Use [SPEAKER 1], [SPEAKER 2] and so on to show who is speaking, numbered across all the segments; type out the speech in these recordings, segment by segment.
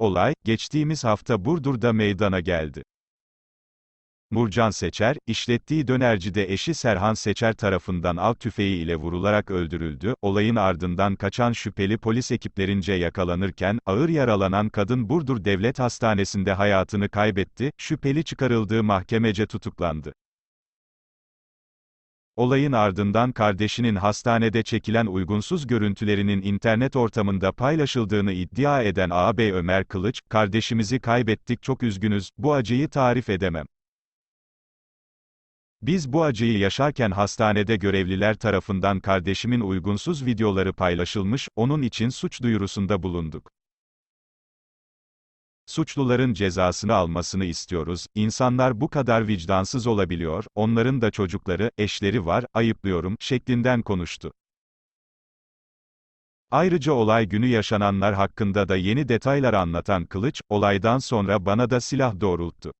[SPEAKER 1] Olay, geçtiğimiz hafta Burdur'da meydana geldi. Nurcan Seçer, işlettiği dönercide eşi Serhan Seçer tarafından av tüfeği ile vurularak öldürüldü. Olayın ardından kaçan şüpheli polis ekiplerince yakalanırken, ağır yaralanan kadın Burdur Devlet Hastanesi'nde hayatını kaybetti, şüpheli çıkarıldığı mahkemece tutuklandı. Olayın ardından kardeşinin hastanede çekilen uygunsuz görüntülerinin internet ortamında paylaşıldığını iddia eden ağabey Ömer Kılıç, kardeşimizi kaybettik çok üzgünüz, bu acıyı tarif edemem. Biz bu acıyı yaşarken hastanede görevliler tarafından kardeşimin uygunsuz videoları paylaşılmış, onun için suç duyurusunda bulunduk. Suçluların cezasını almasını istiyoruz. İnsanlar bu kadar vicdansız olabiliyor, onların da çocukları, eşleri var, ayıplıyorum, şeklinden konuştu. Ayrıca olay günü yaşananlar hakkında da yeni detaylar anlatan Kılıç, olaydan sonra bana da silah doğrulttu.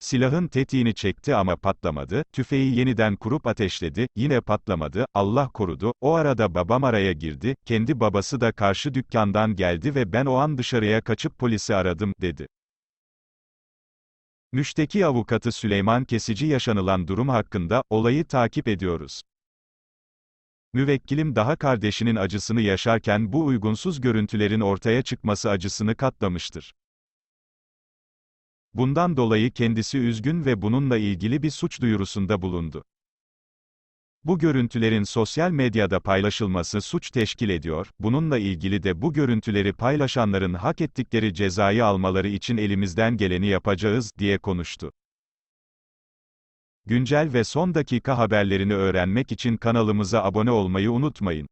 [SPEAKER 1] Silahın tetiğini çekti ama patlamadı, tüfeği yeniden kurup ateşledi, yine patlamadı, Allah korudu, o arada babam araya girdi, kendi babası da karşı dükkandan geldi ve ben o an dışarıya kaçıp polisi aradım, dedi. Müşteki avukatı Süleyman Kesici yaşanılan durum hakkında, olayı takip ediyoruz. Müvekkilim daha kardeşinin acısını yaşarken bu uygunsuz görüntülerin ortaya çıkması acısını katlamıştır. Bundan dolayı kendisi üzgün ve bununla ilgili bir suç duyurusunda bulundu. Bu görüntülerin sosyal medyada paylaşılması suç teşkil ediyor, bununla ilgili de bu görüntüleri paylaşanların hak ettikleri cezayı almaları için elimizden geleni yapacağız, diye konuştu. Güncel ve son dakika haberlerini öğrenmek için kanalımıza abone olmayı unutmayın.